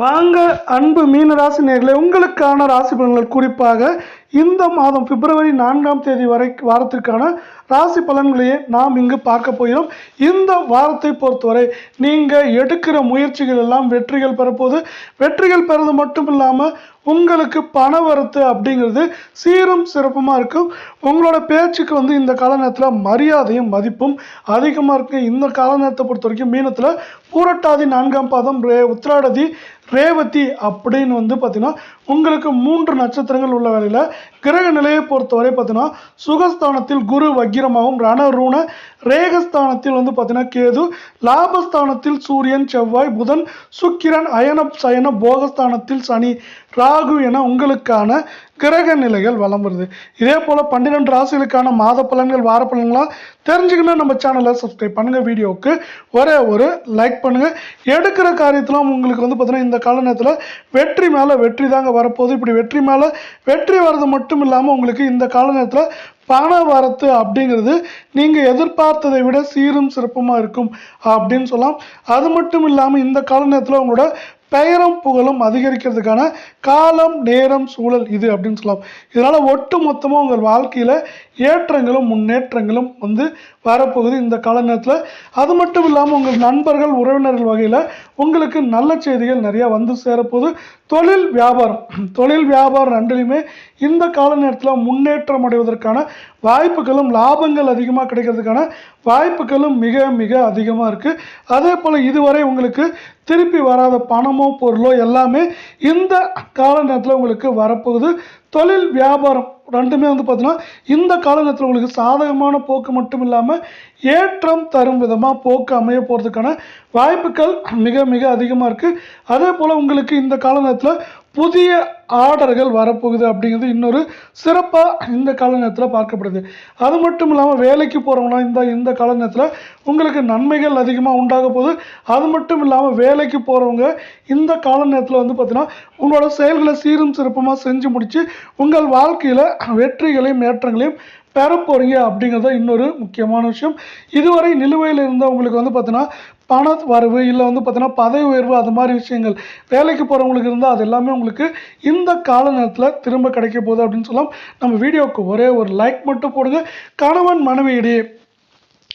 வாங்க அன்பு மீனராசி நேர்களை உங்களுக்கான ராசி பலன்கள் குறிப்பாக இந்த மாதம் பிப்ரவரி நான்காம் தேதி வரை வாரத்திற்கான ராசி பலன்களையே நாம் இங்கு பார்க்க போகிறோம். இந்த வாரத்தை பொறுத்தவரை நீங்கள் எடுக்கிற முயற்சிகள் எல்லாம் வெற்றிகள் பெறப்போது வெற்றிகள் பெறது மட்டும் இல்லாமல் உங்களுக்கு பண வரத்து அப்படிங்கிறது சீரும் சிறப்புமாக இருக்கும். உங்களோட பேச்சுக்கு வந்து இந்த கால நேரத்தில் மரியாதையும் மதிப்பும் அதிகமாக இருக்குது இந்த கால நேரத்தை பொறுத்த வரைக்கும் மீனத்தில் பூரட்டாதி நான்காம் பாதம் ரே உத்திராடதி ரேவதி அப்படின்னு வந்து பார்த்திங்கன்னா உங்களுக்கு மூன்று நட்சத்திரங்கள் உள்ள வேலையில் கிரக நிலையை பொறுத்தவரை பார்த்தீங்கன்னா சுகஸ்தானத்தில் குரு வக்கிரமாகவும் ரண ரூண ரேகஸ்தானத்தில் வந்து பார்த்தீங்கன்னா கேது லாபஸ்தானத்தில் சூரியன் செவ்வாய் புதன் சுக்கிரன் அயன சயன போகஸ்தானத்தில் சனி. ராகு என உங்களுக்கான கிரக நிலைகள் வலம் வருது. இதே போல் பன்னிரெண்டு ராசிகளுக்கான மாத பலன்கள் வார பலன்களாக தெரிஞ்சுக்கணும் நம்ம சேனலை சப்ஸ்கிரைப் பண்ணுங்கள் வீடியோவுக்கு ஒரே ஒரு லைக் பண்ணுங்கள் எடுக்கிற காரியத்திலும் உங்களுக்கு வந்து பார்த்திங்கன்னா இந்த கால நேரத்தில் வெற்றி மேலே வெற்றி தாங்க வரப்போகுது. இப்படி வெற்றி மேலே வெற்றி வர்றது மட்டும் இல்லாமல் உங்களுக்கு இந்த கால நேரத்தில் பண வரத்து அப்படிங்கிறது நீங்கள் எதிர்பார்த்ததை விட சீரும் சிறப்புமாக இருக்கும் அப்படின்னு சொல்லலாம். அது மட்டும் இல்லாமல் இந்த கால நேரத்தில் உங்களோட பெயரும் புகழும் அதிகரிக்கிறதுக்கான காலம் நேரம் சூழல் இது அப்படின்னு சொல்லலாம். இதனால் ஒட்டு மொத்தமாக உங்கள் வாழ்க்கையில் ஏற்றங்களும் முன்னேற்றங்களும் வந்து வரப்போகுது இந்த கால நேரத்தில் அது மட்டும் இல்லாமல் உங்கள் நண்பர்கள் உறவினர்கள் வகையில் உங்களுக்கு நல்ல செய்திகள் நிறையா வந்து சேரப்போகுது. தொழில் வியாபாரம். தொழில் வியாபாரம் ரெண்டுலையுமே இந்த கால நேரத்தில் முன்னேற்றம் அடைவதற்கான வாய்ப்புகளும் லாபங்கள் அதிகமாக கிடைக்கிறதுக்கான வாய்ப்புகளும் மிக மிக அதிகமாக இருக்குது அதே போல் இதுவரை உங்களுக்கு திருப்பி வராத பணமோ பொருளோ எல்லாமே இந்த கால நேரத்தில் உங்களுக்கு வரப்போகுது. தொழில் வியாபாரம். ரெண்டுமே வந்து பார்த்தீங்கன்னா இந்த காலகட்டத்தில் உங்களுக்கு சாதகமான போக்கு மட்டும் இல்லாமல் ஏற்றம் தரும் விதமாக போக்கு அமைய போகிறதுக்கான வாய்ப்புகள் மிக மிக அதிகமாக இருக்குது அதே போல் உங்களுக்கு இந்த காலநேரத்தில் புதிய ஆர்டர்கள் வரப்போகுது அப்படிங்கிறது இன்னொரு சிறப்பாக இந்த கால நேரத்தில் பார்க்கப்படுது. அது மட்டும் இல்லாமல் வேலைக்கு போகிறவங்களாம் இந்த இந்த கால நேரத்தில் உங்களுக்கு நன்மைகள் அதிகமாக உண்டாக போகுது. அது மட்டும் இல்லாமல் வேலைக்கு போகிறவங்க இந்த கால நேரத்தில் வந்து பார்த்திங்கன்னா உங்களோட செயல்களை சீரும் சிறப்புமாக செஞ்சு முடித்து உங்கள் வாழ்க்கையில் வெற்றிகளையும் ஏற்றங்களையும் பெற போகிறீங்க அப்படிங்கிறது இன்னொரு முக்கியமான விஷயம். இதுவரை நிலுவையில் இருந்த உங்களுக்கு வந்து பார்த்தீங்கன்னா பண வரவு இல்லை வந்து பார்த்தீங்கன்னா பதவி உயர்வு அது மாதிரி விஷயங்கள். வேலைக்கு போகிறவங்களுக்கு இருந்தால் அது எல்லாமே உங்களுக்கு இந்த கால நேரத்தில் திரும்ப கிடைக்க போகுது அப்படின்னு சொல்லலாம். நம்ம வீடியோவுக்கு ஒரே ஒரு லைக் மட்டும் போடுங்க. கணவன் மனைவியிடையே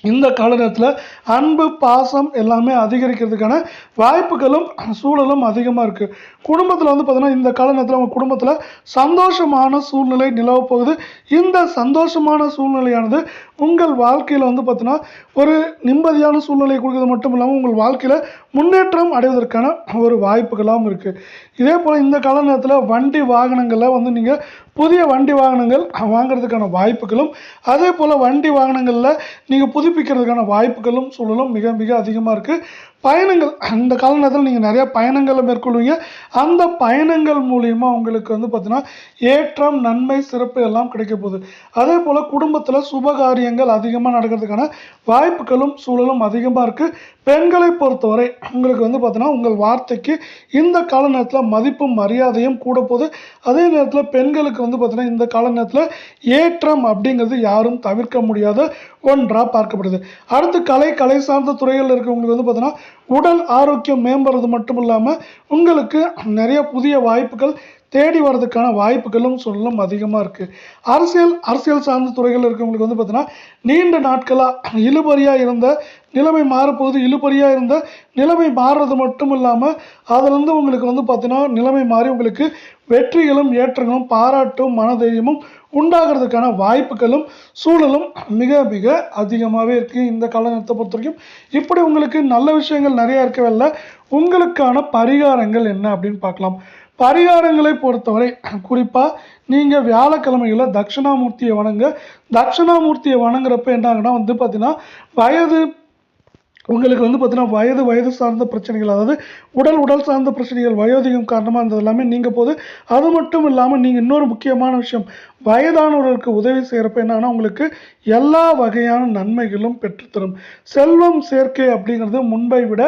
இந்த காலகட்டத்தில் அன்பு பாசம் எல்லாமே அதிகரிக்கிறதுக்கான வாய்ப்புகளும் சூழலும் அதிகமாக இருக்குது குடும்பத்தில் வந்து பார்த்திங்கன்னா இந்த காலகட்டத்தில் உங்கள் குடும்பத்தில் சந்தோஷமான சூழ்நிலை நிலவ போகுது. இந்த சந்தோஷமான சூழ்நிலையானது உங்கள் வாழ்க்கையில் வந்து பார்த்திங்கன்னா ஒரு நிம்மதியான சூழ்நிலையை கொடுக்கறது மட்டும் இல்லாமல் உங்கள் வாழ்க்கையில் முன்னேற்றம் அடைவதற்கான ஒரு வாய்ப்புகளாகவும் இருக்குது இதே போல் இந்த கால நேரத்தில் வண்டி வாகனங்களில் வந்து நீங்கள் புதிய வண்டி வாகனங்கள் வாங்குறதுக்கான வாய்ப்புகளும் அதே போல் வண்டி வாகனங்களில் நீங்கள் புதுப்பிக்கிறதுக்கான வாய்ப்புகளும் சூழலும் மிக மிக அதிகமாக இருக்குது பயணங்கள் அந்த கால நேரத்தில் நீங்கள் நிறையா பயணங்களை மேற்கொள்வீங்க. அந்த பயணங்கள் மூலிமா உங்களுக்கு வந்து பார்த்தீங்கன்னா ஏற்றம் நன்மை சிறப்பு எல்லாம் கிடைக்க போகுது. அதே போல் குடும்பத்தில் சுபகாரியங்கள் அதிகமாக நடக்கிறதுக்கான வாய்ப்புகளும் சூழலும் அதிகமாக இருக்குது பெண்களை பொறுத்தவரை உங்களுக்கு வந்து பார்த்தீங்கன்னா உங்கள் வார்த்தைக்கு இந்த கால நேரத்தில் மதிப்பும் மரியாதையும் கூட போகுது. அதே நேரத்தில் பெண்களுக்கு வந்து பார்த்தீங்கன்னா இந்த கால நேரத்தில் ஏற்றம் அப்படிங்கிறது யாரும் தவிர்க்க முடியாத ஒன்றாக பார்க்கப்படுது. அடுத்து கலை கலை சார்ந்த துறைகளில் இருக்கிறவங்களுக்கு வந்து பார்த்தீங்கன்னா உடல் ஆரோக்கியம் மேம்படுறது மட்டும் இல்லாமல் உங்களுக்கு நிறைய புதிய வாய்ப்புகள் தேடி வர்றதுக்கான வாய்ப்புகளும் சூழலும் அதிகமாக இருக்குது அரசியல் அரசியல் சார்ந்த துறைகள் இருக்கவங்களுக்கு வந்து பார்த்தீங்கன்னா நீண்ட நாட்களாக இழுபறியாக இருந்த நிலைமை மாறப்போகுது. இழுபறியாக இருந்த நிலைமை மாறுறது மட்டும் இல்லாமல் அதிலிருந்து உங்களுக்கு வந்து பார்த்தீங்கன்னா நிலைமை மாறி உங்களுக்கு வெற்றிகளும் ஏற்றங்களும் பாராட்டும் மனதைரியமும் உண்டாகிறதுக்கான வாய்ப்புகளும் சூழலும் மிக மிக அதிகமாகவே இருக்குது இந்த காலகட்டத்தை பொறுத்த வரைக்கும். இப்படி உங்களுக்கு நல்ல விஷயங்கள் நிறையா இருக்கவில்லை உங்களுக்கான பரிகாரங்கள் என்ன அப்படின்னு பார்க்கலாம். பரிகாரங்களை பொறுத்தவரை குறிப்பாக நீங்கள் வியாழக்கிழமைகளில் தட்சிணாமூர்த்தியை வணங்க தட்சிணாமூர்த்தியை வணங்குறப்ப என்ன வந்து பார்த்தீங்கன்னா வயது உங்களுக்கு வந்து பார்த்தீங்கன்னா வயது வயது சார்ந்த பிரச்சனைகள் அதாவது உடல் உடல் சார்ந்த பிரச்சனைகள் வயோதிகம் காரணமாக இருந்தது எல்லாமே நீங்க போது. அது மட்டும் இல்லாமல் நீங்கள் இன்னொரு முக்கியமான விஷயம் வயதானவர்களுக்கு உதவி செய்கிறப்ப என்னன்னா உங்களுக்கு எல்லா வகையான நன்மைகளும் பெற்றுத்தரும். செல்வம் சேர்க்கை அப்படிங்கிறது முன்பை விட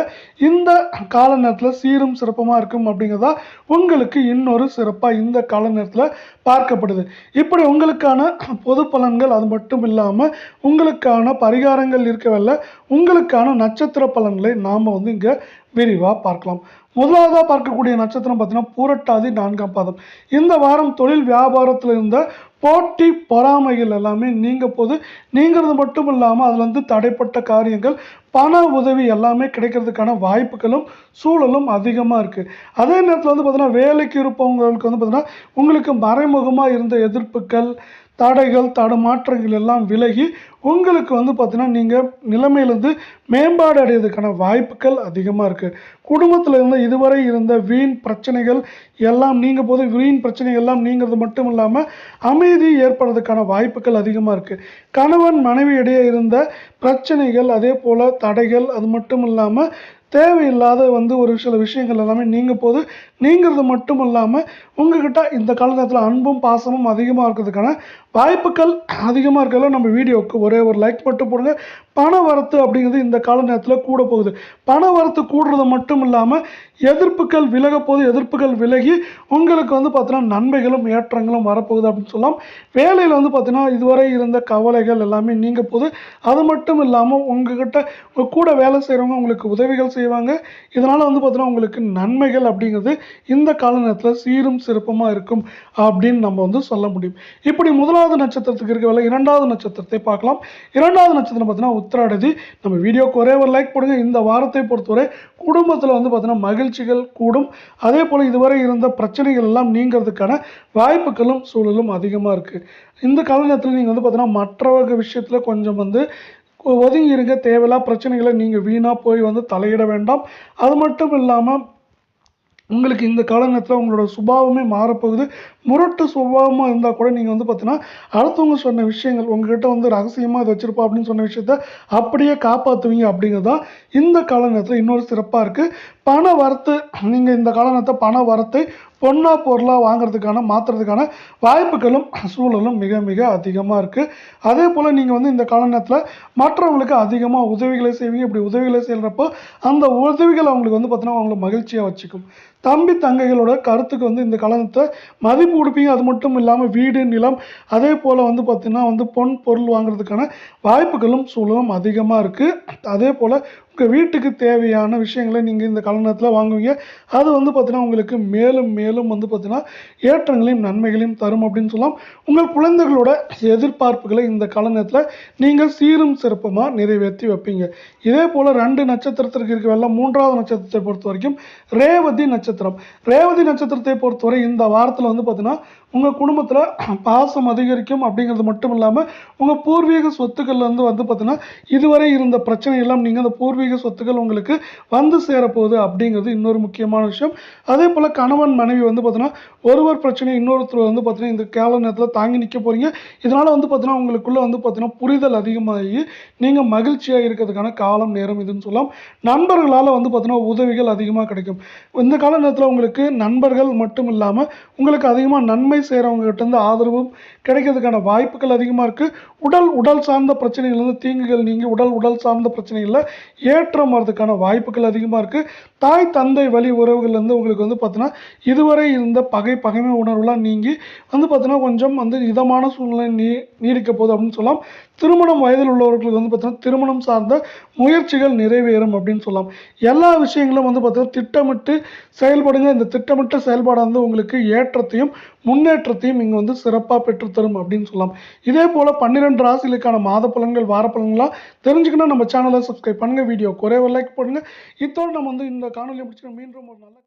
இந்த கால நேரத்தில் சீரும் சிறப்புமாக இருக்கும் அப்படிங்கிறதா உங்களுக்கு இன்னொரு சிறப்பாக இந்த கால நேரத்தில் பார்க்கப்படுது. இப்படி உங்களுக்கான பொது பலன்கள் அது மட்டும் இல்லாமல் உங்களுக்கான பரிகாரங்கள் இருக்கவில்லை உங்களுக்கான நட்சத்திர பலன்களை நாம் வந்து இங்கே விரிவாக பார்க்கலாம். முதலாவதாக பார்க்கக்கூடிய நட்சத்திரம் பார்த்தீங்கன்னா பூரட்டாதி நான்காம் பாதம். இந்த வாரம் தொழில் வியாபாரத்தில் இருந்த போட்டி பொறாமைகள் எல்லாமே நீங்க போது நீங்கிறது மட்டும் இல்லாமல் அதில் வந்து தடைப்பட்ட காரியங்கள் பண உதவி எல்லாமே கிடைக்கிறதுக்கான வாய்ப்புகளும் சூழலும் அதிகமாக இருக்குது அதே நேரத்தில் வந்து பார்த்திங்கன்னா வேலைக்கு இருப்பவங்களுக்கு வந்து பார்த்திங்கன்னா உங்களுக்கு மறைமுகமாக இருந்த எதிர்ப்புகள் தடைகள் தடுமாற்றங்கள் எல்லாம் விலகி உங்களுக்கு வந்து பார்த்திங்கன்னா நீங்கள் நிலைமையிலேருந்து மேம்பாடு அடையிறதுக்கான வாய்ப்புகள் அதிகமாக இருக்குது குடும்பத்தில் இருந்த இதுவரை இருந்த வீண் பிரச்சனைகள் எல்லாம் நீங்கள் போது வீண் பிரச்சனைகள் எல்லாம் நீங்கிறது மட்டும் இல்லாமல் அமைதி ஏற்படுறதுக்கான வாய்ப்புகள் அதிகமாக இருக்குது கணவன் மனைவி இடையே இருந்த பிரச்சனைகள் அதே போல் தடைகள் அது மட்டும் இல்லாமல் தேவையில்லாத வந்து ஒரு சில விஷயங்கள் எல்லாமே நீங்கள் போது நீங்கிறது மட்டும் இல்லாமல் உங்ககிட்ட இந்த காலகட்டத்தில் அன்பும் பாசமும் அதிகமாக இருக்கிறதுக்கான வாய்ப்புகள் அதிகமாக இருக்கிறதுல நம்ம வீடியோவுக்கு ஒரே ஒரு லைக் மட்டும் போடுங்க. பண வரத்து அப்படிங்கிறது இந்த கால நேரத்தில் கூட போகுது. பண வரத்து கூடுறது மட்டும் இல்லாமல் எதிர்ப்புகள் விலக போது எதிர்ப்புகள் விலகி உங்களுக்கு வந்து பார்த்தீங்கன்னா நன்மைகளும் ஏற்றங்களும் வரப்போகுது அப்படின்னு சொல்லலாம். வேலையில் வந்து பார்த்தீங்கன்னா இதுவரை இருந்த கவலைகள் எல்லாமே நீங்க போது. அது மட்டும் இல்லாமல் உங்ககிட்ட உங்கள் கூட வேலை செய்கிறவங்க உங்களுக்கு உதவிகள் செய்வாங்க. இதனால் வந்து பார்த்தீங்கன்னா உங்களுக்கு நன்மைகள் அப்படிங்கிறது இந்த கால நேரத்தில் சீரும் சிறப்புமாக இருக்கும் அப்படின்னு நம்ம வந்து சொல்ல முடியும். இப்படி முதலாவது நட்சத்திரத்துக்கு இருக்க வேலை இரண்டாவது நட்சத்திரத்தை பார்க்கலாம். இரண்டாவது நட்சத்திரம் பார்த்தீங்கன்னா உத்திராடதி. நம்ம வீடியோக்கு ஒரே ஒரு லைக் போடுங்க. இந்த வாரத்தை பொறுத்தவரை குடும்பத்தில் வந்து பார்த்தீங்கன்னா மகிழ்ச்சிகள் கூடும். அதே போல் இதுவரை இருந்த பிரச்சனைகள் எல்லாம் நீங்கிறதுக்கான வாய்ப்புகளும் சூழலும் அதிகமாக இருக்குது இந்த காலகட்டத்தில் நீங்கள் வந்து பார்த்தீங்கன்னா மற்றவங்க விஷயத்தில் கொஞ்சம் வந்து ஒதுங்கி இருங்க தேவையில்லா பிரச்சனைகளை நீங்கள் வீணாக போய் வந்து தலையிட வேண்டாம். அது மட்டும் இல்லாமல் உங்களுக்கு இந்த காலகட்டத்தில் உங்களோட சுபாவமே மாறப்போகுது. முரட்டு சுபாவமாக இருந்தால் கூட நீங்கள் வந்து பார்த்தீங்கன்னா அடுத்தவங்க சொன்ன விஷயங்கள் உங்ககிட்ட வந்து ரகசியமாக இதை வச்சுருப்பா அப்படின்னு சொன்ன விஷயத்த அப்படியே காப்பாற்றுவீங்க அப்படிங்கிறது தான் இந்த காலகட்டத்தில் இன்னொரு சிறப்பாக இருக்குது பண வரத்து நீங்கள் இந்த காலகட்டத்தை பண வரத்தை பொன்னா பொருளாக வாங்குறதுக்கான மாற்றுறதுக்கான வாய்ப்புகளும் சூழலும் மிக மிக அதிகமாக இருக்குது அதே போல் நீங்கள் வந்து இந்த காலநேரத்தில் மற்றவங்களுக்கு அதிகமாக உதவிகளை செய்வீங்க. இப்படி உதவிகளை செய்கிறப்போ அந்த உதவிகள் அவங்களுக்கு வந்து பார்த்தீங்கன்னா அவங்களை மகிழ்ச்சியாக வச்சுக்கும். தம்பி தங்கைகளோட கருத்துக்கு வந்து இந்த காலத்தை மதிப்பு கொடுப்பீங்க. அது மட்டும் இல்லாமல் வீடு நிலம் அதே போல் வந்து பார்த்திங்கன்னா வந்து பொன் பொருள் வாங்குறதுக்கான வாய்ப்புகளும் சூழலும் அதிகமாக இருக்குது அதே போல் வீட்டுக்கு தேவையான விஷயங்களை நீங்கள் இந்த காலநேரத்தில் வாங்குவீங்க. அது வந்து பார்த்தீங்கன்னா உங்களுக்கு மேலும் மேலும் வந்து பார்த்தீங்கன்னா ஏற்றங்களையும் நன்மைகளையும் தரும் அப்படின்னு சொல்லலாம். உங்கள் குழந்தைகளோட எதிர்பார்ப்புகளை இந்த காலநேரத்தில் நீங்கள் சீரும் சிறப்புமாக நிறைவேற்றி வைப்பீங்க. இதே போல் ரெண்டு நட்சத்திரத்திற்கு இருக்க வெள்ள மூன்றாவது நட்சத்திரத்தை பொறுத்த வரைக்கும் ரேவதி நட்சத்திரம். ரேவதி நட்சத்திரத்தை பொறுத்தவரை இந்த வாரத்தில் வந்து பார்த்தீங்கன்னா உங்கள் குடும்பத்தில் பாசம் அதிகரிக்கும் அப்படிங்கிறது மட்டும் இல்லாமல் உங்கள் பூர்வீக சொத்துக்கள்லேருந்து வந்து பார்த்தீங்கன்னா இதுவரை இருந்த பிரச்சனை எல்லாம் நீங்கள் அந்த பூர்வீக சொத்துக்கள் உங்களுக்கு வந்து சேரப்போகுது அப்படிங்கிறது இன்னொரு முக்கியமான விஷயம். அதே போல் கணவன் மனைவி வந்து பார்த்தீங்கன்னா ஒருவர் பிரச்சனை இன்னொருத்தர் வந்து பார்த்தீங்கன்னா இந்த கேல நேரத்தில் தாங்கி நிற்க போகிறீங்க இதனால் வந்து பார்த்தீங்கன்னா உங்களுக்குள்ள வந்து பார்த்தீங்கன்னா புரிதல் அதிகமாகி நீங்கள் மகிழ்ச்சியாக இருக்கிறதுக்கான காலம் நேரம் இதுன்னு சொல்லலாம். நண்பர்களால் வந்து பார்த்தீங்கன்னா உதவிகள் அதிகமாக கிடைக்கும். இந்த கால நேரத்தில் உங்களுக்கு நண்பர்கள் மட்டும் இல்லாமல் உங்களுக்கு அதிகமாக நன்மை செய்கிறவங்ககிட்டருந்து ஆதரவும் கிடைக்கிறதுக்கான வாய்ப்புகள் அதிகமாக இருக்குது உடல் உடல் சார்ந்த பிரச்சனைகள் வந்து தீங்குகள் நீங்கள் உடல் உடல் சார்ந்த பிரச்சனைகளில் ஏற்றம் வர்றதுக்கான வாய்ப்புகள் அதிகமாக இருக்குது தாய் தந்தை வழி உறவுகள்லேருந்து உங்களுக்கு வந்து பார்த்தீங்கன்னா இதுவரை இருந்த பகை பகைமை உணர்வுலாம் நீங்கி வந்து பார்த்தீங்கன்னா கொஞ்சம் வந்து இதமான சூழ்நிலை நீ நீடிக்க போகுது அப்படின்னு சொல்லலாம். திருமணம் வயதில் உள்ளவர்களுக்கு வந்து பார்த்தீங்கன்னா திருமணம் சார்ந்த முயற்சிகள் நிறைவேறும் அப்படின்னு சொல்லலாம். எல்லா விஷயங்களும் வந்து பார்த்தீங்கன்னா திட்டமிட்டு செயல்படுங்க. இந்த திட்டமிட்ட செயல்பாடு வந்து உங்களுக்கு ஏற்றத்தையும் முன்னேற்றத்தையும் இங்கே வந்து சிறப்பாக பெற்றுத்தரும் அப்படின்னு சொல்லலாம். இதே போல் பன்னிரெண்டு ராசிகளுக்கான மாத பலன்கள் வார பலன்களாக தெரிஞ்சுக்கணும் நம்ம சேனலை சப்ஸ்கிரைப் பண்ணுங்கள் வீடியோ குறைவ லைக் பண்ணுங்கள் இத்தோடு நம்ம வந்து இந்த காணொலியை பிடிச்சி மீண்டும் ஒரு நல்ல